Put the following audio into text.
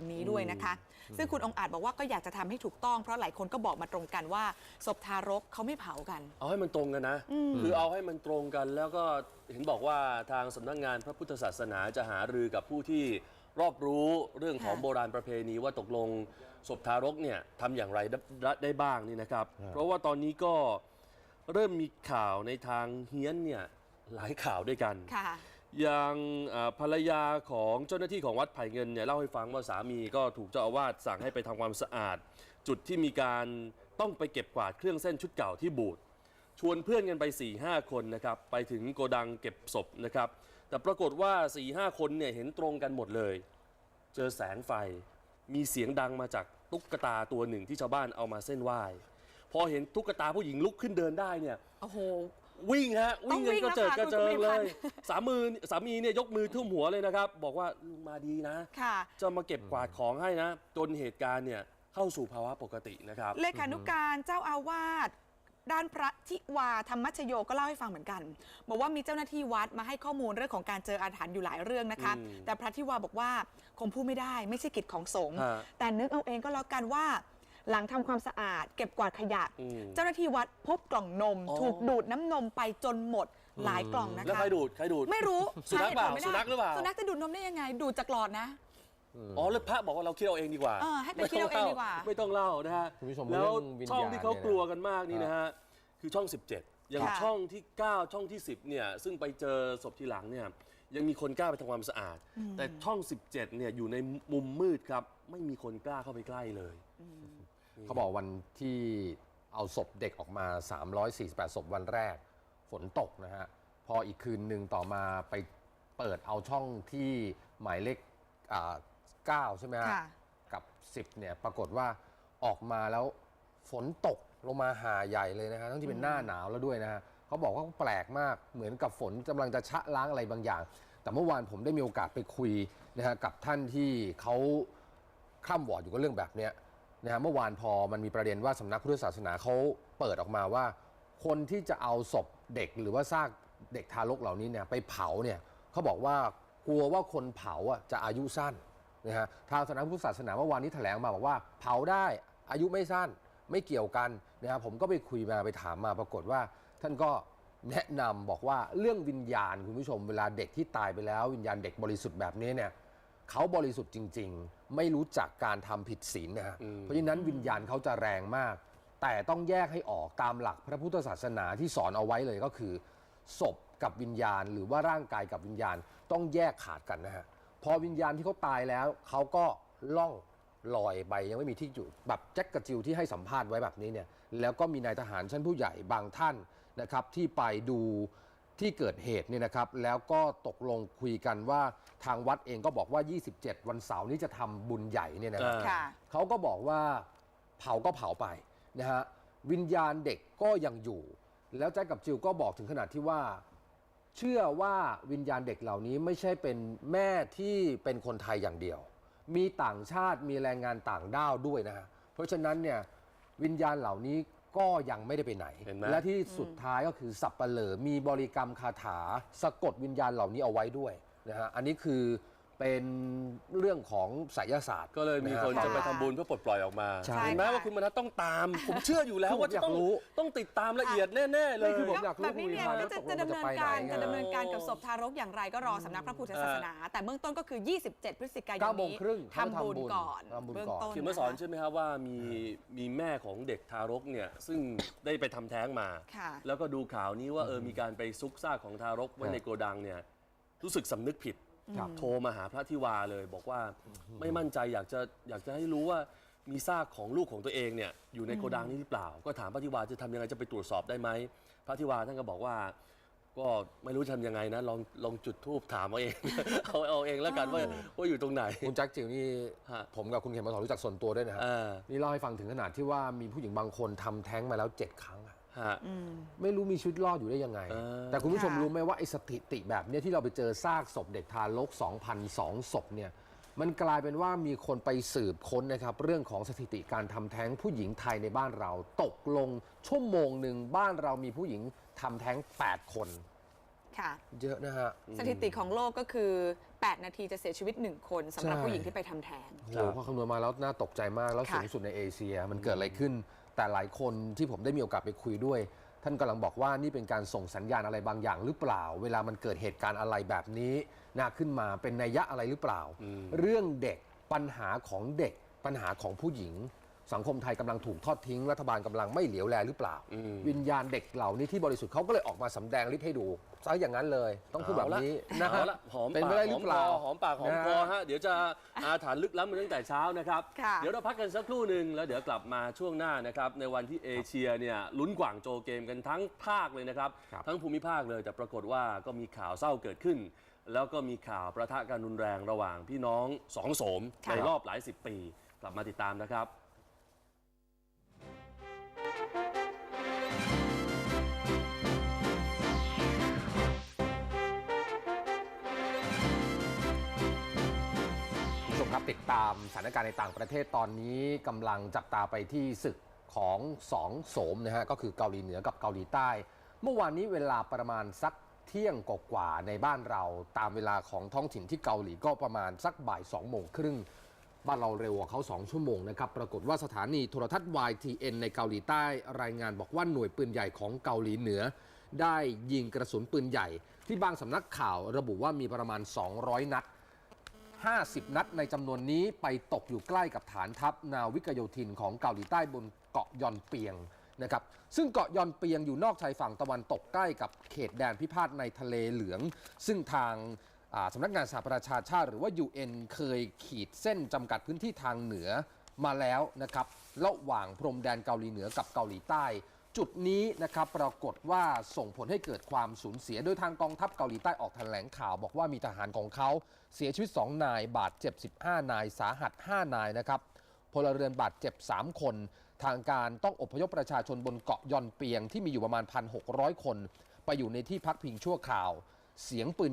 นนี้ด้วยนะคะ ซึ่งคุณองค์อาจบอกว่าก็อยากจะทำให้ถูกต้องเพราะหลายคนก็บอกมาตรงกันว่าศพทารกเขาไม่เผากัน เอาให้มันตรงกันนะ คือเอาให้มันตรงกันแล้วก็เห็นบอกว่าทางสำนักงานพระพุทธศาสนาจะหารือกับผู้ที่รอบรู้เรื่องของค่ะโบราณประเพณีว่าตกลงศพทารกเนี่ยทำอย่างไรได้ได้บ้างนี่นะครับ เพราะว่าตอนนี้ก็เริ่มมีข่าวในทางเฮี้ยนเนี่ยหลายข่าวด้วยกันค่ะ อย่างภรรยาของเจ้าหน้าที่ของวัดไผ่เงินเนี่ยเล่าให้ฟังว่าสามีก็ถูกเจ้าอาวาสสั่งให้ไปทำความสะอาด จุดที่มีการต้องไปเก็บกวาดเครื่องเส้นชุดเก่าที่บูดชวนเพื่อนกันไป4ี่ห้าคนนะครับไปถึงโกดังเก็บศพนะครับ แต่ปรากฏว่า4ี่ห้าคนเนี่ยเห็นตรงกันหมดเลย เจอแสงไฟมีเสียงดังมาจากตุ๊กตาตัวหนึ่งที่ชาวบ้านเอามาเส้นไหว้พอเห็นตุ๊กตาผู้หญิงลุกขึ้นเดินได้เนี่ยโอ้โห วิ่งฮะต้วิ่องงกันวิ่งกระเจิดแล้วค่ะกระเจิงคุณเลภูมิยพันธ์สามือสามีเนี่ยยกมือทุ่มหัวเลยนะครับ บอกว่ามาดีนะค่ะจะมาเก็บกวาดของให้นะ จนเหตุการณ์เนี่ยเข้าสู่ภาวะปกตินะครับเลขานุการเจ้าอาวาสด้านพระทิวาธรรมชโยก็เล่าให้ฟังเหมือนกัน บอกว่ามีเจ้าหน้าที่วัดมาให้ข้อมูลเรื่องของการเจออาถรรพ์อยู่หลายเรื่องนะคะอืมแต่พระทิวาบอกว่าคงพูดไม่ได้ ไม่ใช่กิจของสงฆ์ฮะแต่นึกเอาเองก็แล้วกันว่า หลังทำความสะอาด เก็บกวาดขยะ อืม เจ้าหน้าที่วัดพบกล่องนมอ๋อถูกดูดน้ำนมไปจนหมดหลายกล่องนะคะ แล้วใครดูดใครดูด ไม่รู้สุนัขเปล่าหตุผไม่ได้สุนัขหรือเปล่า สุนัขจะดูดนมได้ยังไง ดูดจากหลอดนะ อ๋อแล้วพระบอกว่าเราคิดเอาเองดีกว่าเออให้ไปคิดเอาเองดีกว่า ไม่ต้องเล่านะฮะคุณผู้ชมแล้วเรื่องวิญญาณช่องที่เขาเนี่ยนะกลัวกันมากนี่นะฮะคือช่อง 17 อย่างค่ะ ช่องที่ 9 ช่องที่ 10เนี่ยซึ่งไปเจอศพทีหลังเนี่ยยังมีคนกล้าไปทำความสะอาด แต่ช่อง 17เนี่ยอยู่ในมุมมืดครับ ไม่มีคนกล้าเข้าไปใกล้เลย เขาบอกวันที่เอาศพเด็กออกมา 348 ศพวันแรก ฝนตกนะฮะ พออีกคืนหนึ่งต่อมาไปเปิดเอาช่องที่หมายเลขอ่า9ใช่ไหมฮะค่ะ กับ 10เนี่ยปรากฏว่าออกมาแล้วฝนตกลงมาหาใหญ่เลยนะฮะทั้งที่เป็นหน้าหนาวแล้วด้วยนะฮะเขาบอกว่าแปลกมากเหมือนกับฝนกำลังจะชะล้างอะไรบางอย่าง แต่เมื่อวานผมได้มีโอกาสไปคุยนะฮะกับท่านที่เขาคร่ำวอร์ดอยู่กับเรื่องแบบเนี้ย นะฮะเมื่อวานพอมันมีประเด็นว่าสำนักพุทธศาสนาเขาเปิดออกมาว่า คนที่จะเอาศพเด็กหรือว่าซากเด็กทารกเหล่านี้เนี่ยไปเผาเนี่ยเขาบอกว่ากลัวว่าคนเผาอะจะอายุสั้นนะฮะทางสำนักพุทธศาสนาเมื่อวานนี้แถลงมาบอกว่าเผาได้อายุไม่สั้นไม่เกี่ยวกันนะครับผมก็ไปคุยมาไปถามมาปรากฏว่า ท่านก็แนะนำบอกว่าเรื่องวิญญาณคุณผู้ชมเวลาเด็กที่ตายไปแล้ว วิญญาณเด็กบริสุทธิ์แบบนี้เนี่ย เขาบริสุทธิ์จริง ๆ ไม่รู้จักการทำผิดศีลนะฮะ เพราะฉะนั้นวิญญาณเขาจะแรงมาก แต่ต้องแยกให้ออกตามหลักพระพุทธศาสนาที่สอนเอาไว้เลยก็คือ ศพกับวิญญาณหรือว่าร่างกายกับวิญญาณต้องแยกขาดกันนะฮะ พอวิญญาณที่เขาตายแล้ว เขาก็ล่องลอยไปยังไม่มีที่อยู่แบบแจ็คกระจิวที่ให้สัมภาษณ์ไว้แบบนี้เนี่ยแล้วก็มีนายทหารชั้นผู้ใหญ่บางท่านนะครับที่ไปดู ที่เกิดเหตุเนี่ยนะครับ แล้วก็ตกลงคุยกันว่าทางวัดเองก็บอกว่า 27 วันเสาร์นี้จะทำบุญใหญ่เนี่ยนะครับอ่าค่ะ เขาก็บอกว่าเผาก็เผาไปนะฮะวิญญาณเด็กก็ยังอยู่ แล้วแจ็คกับจิวก็บอกถึงขนาดที่ว่า เชื่อว่าวิญญาณเด็กเหล่านี้ไม่ใช่เป็นแม่ที่เป็นคนไทยอย่างเดียว มีต่างชาติมีแรงงานต่างด้าวด้วยนะฮะเพราะฉะนั้นเนี่ยวิญญาณเหล่านี้ ก็ยังไม่ได้ไปไหน เห็นไหม และที่สุดท้ายก็คือสับปะเหร่อมีบริกรรมคาถา สะกดวิญญาณเหล่านี้เอาไว้ด้วยนะฮะอันนี้คือ เป็นเรื่องของไสยศาสตร์ ก็เลยมีคนนะฮะจะไปทำบุญเพื่อปลดปล่อยออกมาใช่เห็นไหมค่ะ ว่าคุณมนัสต้องตาม ผมเชื่ออยู่แล้วคือว่าจะต้องผมอยากรู้ ต้องติดตามละเอียดแน่ๆเลยไม่คือผมอยากรู้แบบนี้เนี่ยคุณวิก็พาจะว่าตกลจะงดำมันเนินจะไปไหนการไงจะดำเนินการกับศพทารกอย่างไรก็รอสำนักพระพุทธศาสนา แต่เบื้องต้นก็คือ 27 พฤศจิกายนเก้าโมงนี้ครึ่งทำบุญก่อนทำบุญเบื้องก่อนต้น คือเมื่อสอนใช่ไหมครับว่ามีมีแม่ของเด็กทารกเนี่ยซึ่งได้ไปทำแท้งมา ค่ะ แล้วก็ดูข่าวนี้ว่าเออมีการไปซุกซากของทารกไว้ในโกดังเนี่ยรู้สึกสำนึกผิด ครับ โทรมาหาพระทิวาเลย บอกว่าไม่มั่นใจอยากจะอยากจะให้รู้ว่ามีซากของลูกของตัวเองเนี่ยอยู่ในโกดังนี้หรือเปล่า ก็ถามพระทิวาจะทำยังไงจะไปตรวจสอบได้ไหมพระทิวาท่านก็บอกว่า ก็ไม่รู้จะทำยังไงนะลองลองจุดทูบถามเอาเอง เอาเอาเองแล้วกันว่าว่าอยู่ตรงไหน คุณแจ็คจิวนี่ฮะ ผมกับคุณเขมมาสอนรู้จักส่วนตัวด้วยนะฮะอ่า นี่เล่าให้ฟังถึงขนาดที่ว่ามีผู้หญิงบางคนทำแท้งมาแล้ว 7 ครั้งอะ ฮะ ไม่รู้มีชีวิตรอดอยู่ได้ยังไง เออ แต่คุณผู้ชมค่ะ รู้ไหมว่าไอ้สถิติแบบเนี้ยที่เราไปเจอซากศพเด็กทารก2,002ศพเนี่ย มันกลายเป็นว่ามีคนไปสืบค้นนะครับ เรื่องของสถิติการทำแท้งผู้หญิงไทยในบ้านเรา ตกลงชั่วโมงหนึ่งบ้านเรามีผู้หญิงทำแท้ง 8 คน ค่ะ เยอะนะฮะ สถิติของโลกก็คือ 8 นาทีจะเสียชีวิต 1 คนสำหรับใช่ ผู้หญิงที่ไปทำแท้ง โอ้โหพอคำนวณมาแล้วน่าตกใจมากแล้วค่ะ สูงสุดในเอเชีย มันเกิดอะไรขึ้น แต่หลายคนที่ผมได้มีโอกาสไปคุยด้วย ท่านกำลังบอกว่านี่เป็นการส่งสัญญาณอะไรบางอย่างหรือเปล่า เวลามันเกิดเหตุการณ์อะไรแบบนี้นาขึ้นมาเป็นนัยยะอะไรหรือเปล่าอืมเรื่องเด็กปัญหาของเด็กปัญหาของผู้หญิง สังคมไทยกำลังถูกทอดทิ้งรัฐบาลกำลังไม่เหลียวแลหรือเปล่า อืม วิญญาณเด็กเหล่านี้ที่บริสุทธิ์เขาก็เลยออกมาสำแดงฤทธิ์ให้ดูซะอย่างนั้นเลย ต้องพูดแบบนี้นะเอาฮะละหอมเป็นปากไปได้หหรืออมเปคล่าอหอมปากหอมคอฮะเดี๋ยวจะอาถรรพ์ลึกล้ำมาตั้งแต่เช้านะครับ ค่ะ เดี๋ยวเราพักกันสักครู่หนึ่งแล้วเดี๋ยวกลับมาช่วงหน้านะครับ ในวันที่เอเชียเนี่ยลุ้นกว่างโจเกมกันทั้งภาคเลยนะครับ ครับ ทั้งภูมิภาคเลยแต่ปรากฏว่าก็มีข่าวเศร้าเกิดขึ้น แล้วก็มีข่าวประทะกันรุนแรงระหว่างพี่น้องสองโสมค่ะในรอบหลายสิบปี กลับมาติดตามนะครับ ติดตามสถานการณ์ในต่างประเทศตอนนี้กำลังจับตาไปที่ศึกของสองโสมนะฮะก็คือเกาหลีเหนือกับเกาหลีใต้ เมื่อวานนี้เวลาประมาณสักเที่ยงกว่าๆในบ้านเราตามเวลาของท้องถิ่นที่เกาหลีก็ประมาณสักบ่าย2โมงครึ่งบ้านเราเร็วกว่าเขา 2 ชั่วโมงนะครับ ปรากฏว่าสถานีโทรทัศน์ YTN ในเกาหลีใต้รายงานบอกว่าหน่วยปืนใหญ่ของเกาหลีเหนือ ได้ยิงกระสุนปืนใหญ่ ที่บางสำนักข่าวระบุว่ามีประมาณ 200 นัด 50 นัดในจำนวนนี้ไปตกอยู่ใกล้กับฐานทัพนาวิกโยธินของเกาหลีใต้บนเกาะยอนเปียงนะครับซึ่งเกาะยอนเปียงอยู่นอกชายฝั่งตะวันตกใกล้กับเขตแดนพิพาทในทะเลเหลือง ซึ่งทางสำนักงานสหประชาชาติ หรือว่า UN เคยขีดเส้นจำกัดพื้นที่ทางเหนือมาแล้วนะครับระหว่างพรมแดนเกาหลีเหนือกับเกาหลีใต้ จุดนี้นะครับปรากฏว่าส่งผลให้เกิดความสูญเสีย โดยทางกองทัพเกาหลีใต้ออกแถลงข่าว บอกว่ามีทหารของเขาเสียชีวิต 2 นาย บาดเจ็บ 15 นาย สาหัส 5 นายนะครับพลเรือนบาดเจ็บ 3 คน ทางการต้องอพยพประชาชนบนเกาะยอนเปียงที่มีอยู่ประมาณ 1,600 คน ไปอยู่ในที่พักพิงชั่วคราว เสียงปืน